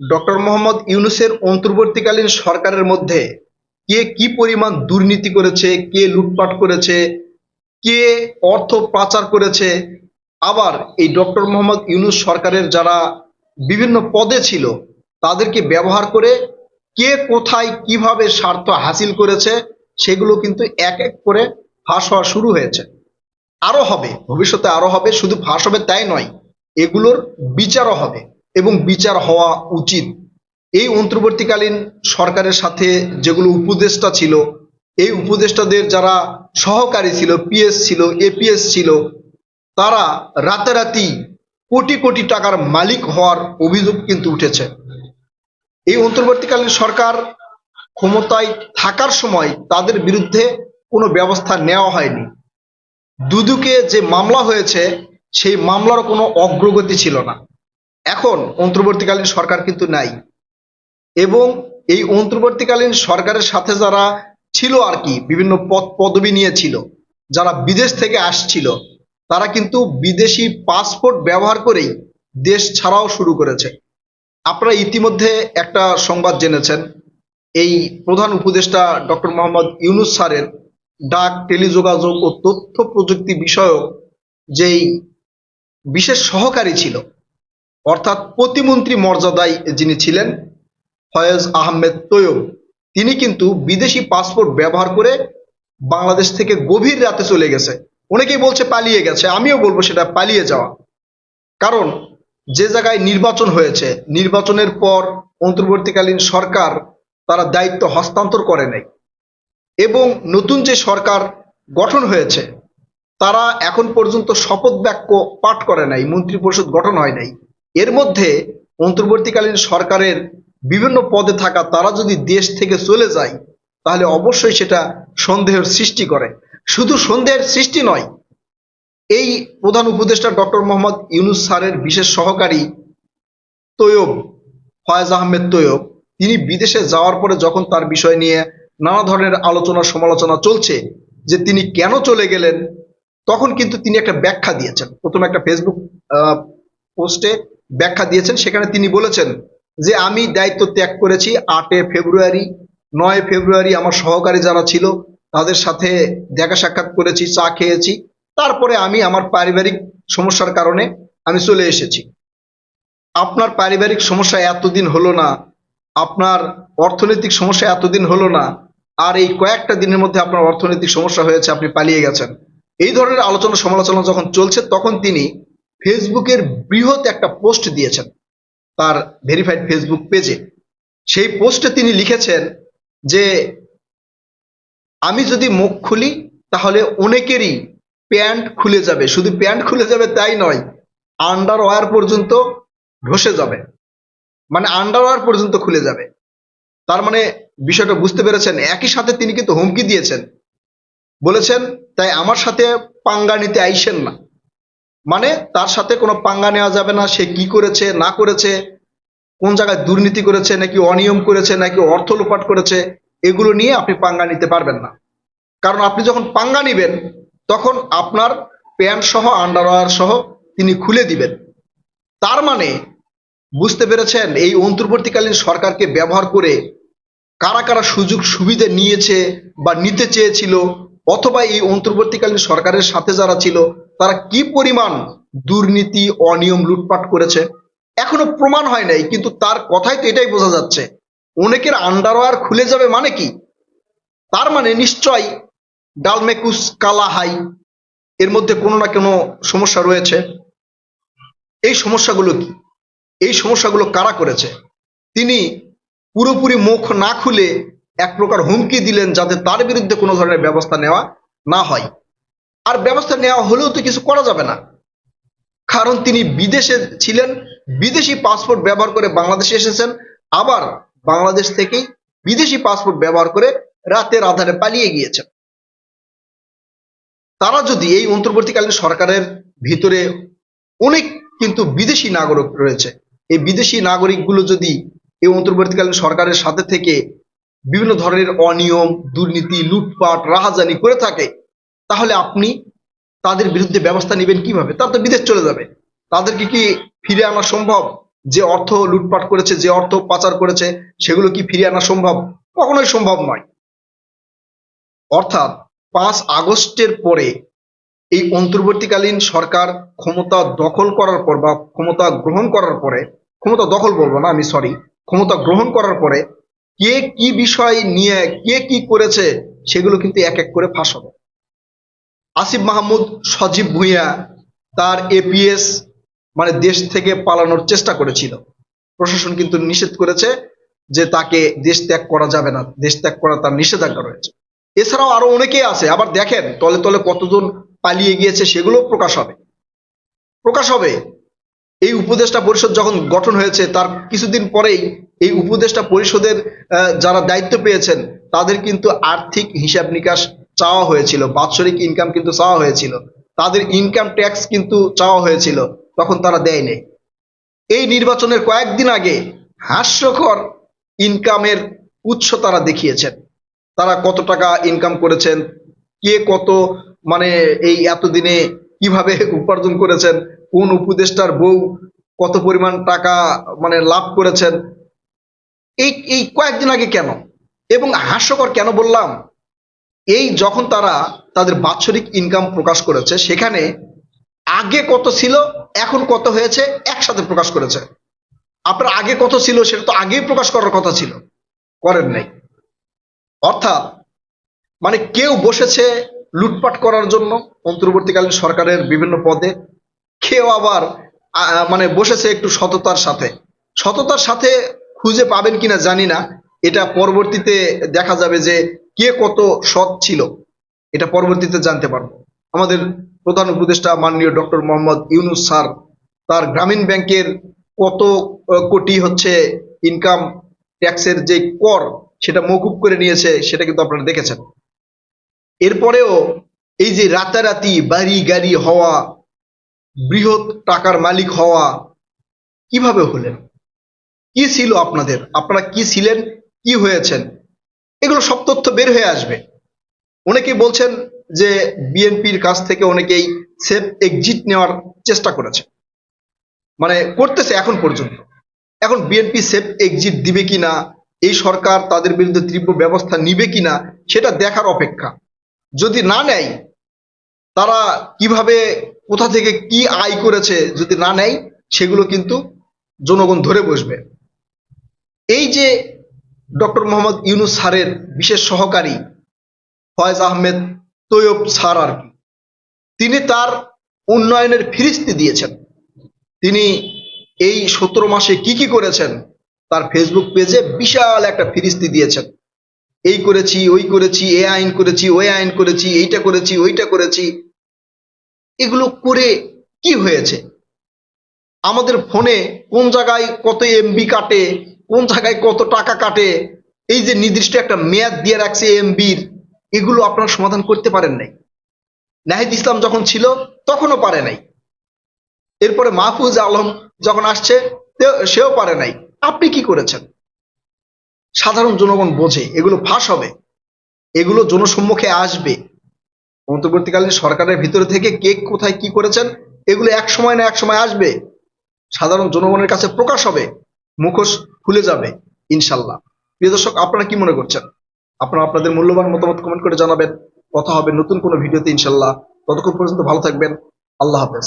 Doctor Mohammad ইউনুসের অন্তর্বর্তীকালীন সরকারের মধ্যে কে কি পরিমাণ দুর্নীতি করেছে, কে লুটপাট করেছে, কে অর্থ পাচার করেছে, আবার এই ডক্টর মোহাম্মদ ইউনুস সরকারের যারা বিভিন্ন পদে ছিল, তাদেরকে ব্যবহার করে কে কোথায় কীভাবে স্বার্থ হাসিল করেছে, সেগুলো কিন্তু এক এক করে ফাঁস হওয়া শুরু হয়েছে। আরও হবে, ভবিষ্যতে আরও হবে, শুধু ফাঁস হবে তাই নয়, এগুলোর বিচারও হবে। এবং বিচার হওয়া উচিত। এই অন্তর্বর্তীকালীন সরকারের সাথে যেগুলো উপদেষ্টা ছিল, এই উপদেষ্টাদের যারা সহকারী ছিল, পিএস ছিল, এপিএস ছিল, তারা রাতারাতি কোটি কোটি টাকার মালিক হওয়ার অভিযোগ কিন্তু উঠেছে। এই অন্তর্বর্তীকালীন সরকার ক্ষমতায় থাকার সময় তাদের বিরুদ্ধে কোনো ব্যবস্থা নেওয়া হয়নি। দুদুকে যে মামলা হয়েছে, সেই মামলার কোনো অগ্রগতি ছিল না। এখন অন্তর্বর্তীকালীন সরকার কিন্তু নাই। এবং এই অন্তর্বর্তীকালীন সরকারের সাথে যারা ছিল আর কি, বিভিন্ন পদ, পদবি নিয়েছিল যারা বিদেশ থেকে আসছিল, তারা কিন্তু বিদেশি পাসপোর্ট ব্যবহার করেই দেশ ছাড়াও শুরু করেছে। আপনারা ইতিমধ্যে একটা সংবাদ জেনেছেন, এই প্রধান উপদেষ্টা ডক্টর মোহাম্মদ ইউনুস স্যারের ডাক, টেলিযোগাযোগ ও তথ্য প্রযুক্তি বিষয়ক যেই বিশেষ সহকারী ছিল অর্থাৎ প্রতিমন্ত্রী মর্যাদায় যিনি ছিলেন, ফয়েজ আহমেদ তৈয়ব, তিনি কিন্তু বিদেশি পাসপোর্ট ব্যবহার করে বাংলাদেশ থেকে গভীর রাতে চলে গেছে। অনেকেই বলছে পালিয়ে গেছে, আমিও বলব সেটা পালিয়ে যাওয়া। কারণ যে জায়গায় নির্বাচন হয়েছে, নির্বাচনের পর অন্তর্বর্তীকালীন সরকার তারা দায়িত্ব হস্তান্তর করে নাই। এবং নতুন যে সরকার গঠন হয়েছে, তারা এখন পর্যন্ত শপথ বাক্য পাঠ করে নাই মন্ত্রী পরিষদ গঠন হয় নাই। এর মধ্যে অন্তর্বর্তীকালীন সরকারের বিভিন্ন পদে থাকা তারা যদি দেশ থেকে চলে যায়, তাহলে অবশ্যই সেটা সন্দেহের সৃষ্টি করে। শুধু সন্দেহের সৃষ্টি নয়, এই প্রধান উপদেষ্টা ডক্টর মোহাম্মদ ইউনুস স্যারের বিশেষ সহকারী তৈয়ব, ফয়েজ আহমেদ তৈয়ব, তিনি বিদেশে যাওয়ার পরে যখন তার বিষয় নিয়ে নানা ধরনের আলোচনা সমালোচনা চলছে যে তিনি কেন চলে গেলেন, তখন কিন্তু তিনি একটা ব্যাখ্যা দিয়েছেন। প্রথমে একটা ফেসবুক পোস্টে ব্যাখ্যা দিয়েছেন। সেখানে তিনি বলেছেন যে, আমি দায়িত্ব ত্যাগ করেছি আটে ফেব্রুয়ারি, নয় ফেব্রুয়ারি আমার সহকারী যারা ছিল তাদের সাথে দেখা সাক্ষাৎ করেছি, চা খেয়েছি। তারপরে আমি আমার পারিবারিক সমস্যার কারণে আমি চলে এসেছি। আপনার পারিবারিক সমস্যা এতদিন হলো না, আপনার অর্থনৈতিক সমস্যা এতদিন হলো না, আর এই কয়েকটা দিনের মধ্যে আপনার অর্থনৈতিক সমস্যা হয়েছে, আপনি পালিয়ে গেছেন। এই ধরনের আলোচনা সমালোচনা যখন চলছে, তখন তিনি ফেসবুকের বৃহৎ একটা পোস্ট দিয়েছেন, তার ভেরিফাইড ফেসবুক পেজে। সেই পোস্টে তিনি লিখেছেন যে, আমি যদি মুখ খুলি, তাহলে অনেকেরই প্যান্ট খুলে যাবে। শুধু প্যান্ট খুলে যাবে তাই নয়, আন্ডারওয়্যার পর্যন্ত ধসে যাবে। মানে আন্ডারওয়্যার পর্যন্ত খুলে যাবে। তার মানে বিষয়টা বুঝতে পেরেছেন, একই সাথে তিনি কিন্তু হুমকি দিয়েছেন। বলেছেন, তাই আমার সাথে পাঙ্গা নিতে আইসেন না। মানে তার সাথে কোনো পাঙ্গা নেওয়া যাবে না, সে কি করেছে, না করেছে, কোন জায়গায় দুর্নীতি করেছে, নাকি অনিয়ম করেছে, নাকি অর্থ লোপাট করেছে, এগুলো নিয়ে আপনি পাঙ্গা নিতে পারবেন না। কারণ আপনি যখন পাঙ্গা নিবেন, তখন আপনার প্যান্ট সহ আন্ডারওয়ার সহ তিনি খুলে দিবেন। তার মানে বুঝতে পেরেছেন, এই অন্তর্বর্তীকালীন সরকারকে ব্যবহার করে কারা কারা সুযোগ সুবিধা নিয়েছে বা নিতে চেয়েছিল, অথবা এই অন্তর্বর্তীকালীন সরকারের সাথে যারা ছিল তারা কি পরিমাণ দুর্নীতি, অনিয়ম লুটপাট করেছে? এখনও প্রমাণ হয় নাই, কিন্তু তার কথাই তো এটাই বোঝা যাচ্ছে। অনেকের আন্ডারওয়ার খুলে যাবে মানে কি? তার মানে নিশ্চয় ডালমেকুস, কালাহাই, এর মধ্যে কোনো না কোনো সমস্যা রয়েছে। এই সমস্যাগুলো কি? এই সমস্যাগুলো কারা করেছে? তিনি পুরোপুরি মুখ না খুলে এক প্রকার হুমকি দিলেন যাতে তার বিরুদ্ধে কোনো ধরনের ব্যবস্থা নেওয়া না হয়। আর ব্যবস্থা নেওয়া হলেও তো কিছু করা যাবে না। কারণ তিনি বিদেশে ছিলেন, বিদেশি পাসপোর্ট ব্যবহার করে বাংলাদেশে এসেছেন, আবার বাংলাদেশ থেকেই বিদেশি পাসপোর্ট ব্যবহার করে রাতের আধারে পালিয়ে গিয়েছেন। তারা যদি এই অন্তর্বর্তীকালীন সরকারের ভিতরে অনেক কিন্তু বিদেশি নাগরিক রয়েছে, এই বিদেশি নাগরিকগুলো যদি এই অন্তর্বর্তীকালীন সরকারের সাথে থেকে বিভিন্ন ধরনের অনিয়ম, দুর্নীতি, লুটপাট, রাহাজানি করে থাকে তাহলে আপনি তাদের বিরুদ্ধে ব্যবস্থা নেবেন কীভাবে? তারা তো বিদেশ চলে যাবে। তাদেরকে কি ফিরে আনা সম্ভব? যে অর্থ লুটপাট করেছে, যে অর্থ পাচার করেছে, সেগুলো কি ফিরিয়ে আনা সম্ভব? কখনোই সম্ভব নয়। অর্থাৎ পাঁচ আগস্টের পরে এই অন্তর্বর্তীকালীন সরকার ক্ষমতা দখল করার পর বা ক্ষমতা গ্রহণ করার পরে, ক্ষমতা দখল বলব না আমি সরি ক্ষমতা গ্রহণ করার পরে কে কি বিষয় নিয়ে, কে কি করেছে, সেগুলো কিন্তু এক এক করে ফাঁস হবে। আসিফ মাহমুদ সজীব ভুঁইয়া তার এপিএস মানে দেশ থেকে পালানোর চেষ্টা করেছিল। প্রশাসন কিন্তু নিষেধ করেছে যে তাকে দেশ ত্যাগ করা যাবে না, দেশ ত্যাগ করা তার নিষেধাজ্ঞা রয়েছে। এছাড়াও আরও অনেকেই আছে, আবার দেখেন তলে তলে কতজন পালিয়ে গিয়েছে সেগুলো প্রকাশ হবে। প্রকাশ হবে, এই উপদেষ্টা পরিষদ যখন গঠন হয়েছে, তার কিছুদিন পরেই এই উপদেষ্টা পরিষদের যারা দায়িত্ব পেয়েছেন, তাদের কিন্তু আর্থিক হিসাব নিকাশ চাওয়া হয়েছিল, বাৎসরিক ইনকাম কিন্তু চাওয়া হয়েছিল। তাদের ইনকাম ট্যাক্স কিন্তু চাওয়া হয়েছিল, তখন তারা দেয়নি এই নির্বাচনের কয়েকদিন আগে হাস্যকর ইনকামের উৎস তারা দেখিয়েছেন। তারা কত টাকা ইনকাম করেছেন, কে কত মানে এই এতদিনে কীভাবে উপার্জন করেছেন, কোন উপদেষ্টার বউ কত পরিমাণ টাকা মানে লাভ করেছেন। এই এই কয়েকদিন আগে কেন? এবং হাস্যকর কেন বললাম? এই যখন তারা তাদের বাৎসরিক ইনকাম প্রকাশ করেছে, সেখানে আগে কত ছিল, এখন কত হয়েছে, একসাথে প্রকাশ করেছে। আপনার আগে কত ছিল, সেটা তো আগেই প্রকাশ করার কথা ছিল। করেন নাই। অর্থাৎ মানে কেউ বসেছে লুটপাট করার জন্য, অন্তর্বর্তীকালীন সরকারের বিভিন্ন পদে, কেউ আবার মানে বসেছে একটু সততার সাথে। সততার সাথে খুঁজে পাবেন কিনা জানি না। এটা পরবর্তীতে দেখা যাবে যে কে কত সৎ ছিল, এটা পরবর্তীতে জানতে পারব। আমাদের প্রধান উপদেষ্টা মাননীয় ডক্টর মোহাম্মদ ইউনুস স্যার, তার গ্রামীণ ব্যাংকের কত কোটি হচ্ছে ইনকাম ট্যাক্সের যে কর, সেটা মকুব করে নিয়েছে, সেটা কিন্তু আপনারা দেখেছেন। এরপরেও এই যে রাতারাতি বাড়ি গাড়ি হওয়া, বৃহৎ টাকার মালিক হওয়া, কীভাবে হলেন? কি ছিল আপনাদের? আপনারা কি ছিলেন? কি হয়েছেন? এগুলো সব তথ্য বের হয়ে আসবে। অনেকেই বলছেন যে বিএনপির কাছ থেকে অনেকেই সেফ এক্সিট নেওয়ার চেষ্টা করেছে। মানে করতেছে এখন পর্যন্ত। এখন বিএনপি সেফ এক্সিট দিবে কিনা, এই সরকার তাদের বিরুদ্ধে তীব্র ব্যবস্থা নিবে কিনা, সেটা দেখার অপেক্ষা। যদি না নেয়, তারা কীভাবে, কোথা থেকে কি আয় করেছে যদি না নেয়, সেগুলো কিন্তু জনগণ ধরে বসবে। এই যে ডক্টর মোহাম্মদ ইউনুস স্যারের বিশেষ সহকারী ফয়েজ আহমেদ তৈয়ব স্যার আর কি। তিনি তার উন্নয়নের ফিরিস্তি দিয়েছেন। তিনি এই সতেরো মাসে কি কি করেছেন তার ফেসবুক পেজে বিশাল একটা ফিরিস্তি দিয়েছেন। এই করেছি, ওই করেছি, এ আইন করেছি, ওই আইন করেছি, এইটা করেছি, ওইটা করেছি। এগুলো করে কি হয়েছে? আমাদের ফোনে কোন জায়গায় কত এমবি কাটে কোন জায়গায় কত টাকা কাটে, এই যে নির্দিষ্ট একটা মেয়াদ দিয়ে রাখছে এমবির এগুলো আপনারা সমাধান করতে পারেন নাই। নাহিদ ইসলাম যখন ছিল, তখনও পারে নাই। এরপরে মাহফুজ আলম যখন আসছে সেও পারে নাই। আপনি কি করেছেন? সাধারণ জনগণ বোঝে, এগুলো ফাঁস হবে। এগুলো জনসম্মুখে আসবে। অন্তর্বর্তীকালীন সরকারের ভিতরে থেকে কে কোথায় কি করেছেন, এগুলো এক সময় না এক সময় আসবে। সাধারণ জনগণের কাছে প্রকাশ হবে। মুখোশ খুলে যাবে, ইনশাল্লাহ। প্রিয় দর্শক, আপনারা কি মনে করছেন? আপনারা আপনাদের মূল্যবান মতামত কমেন্ট করে জানাবেন। কথা হবে নতুন কোনো ভিডিওতে, ইনশাল্লাহ। ততক্ষণ পর্যন্ত ভালো থাকবেন। আল্লাহ হাফেজ।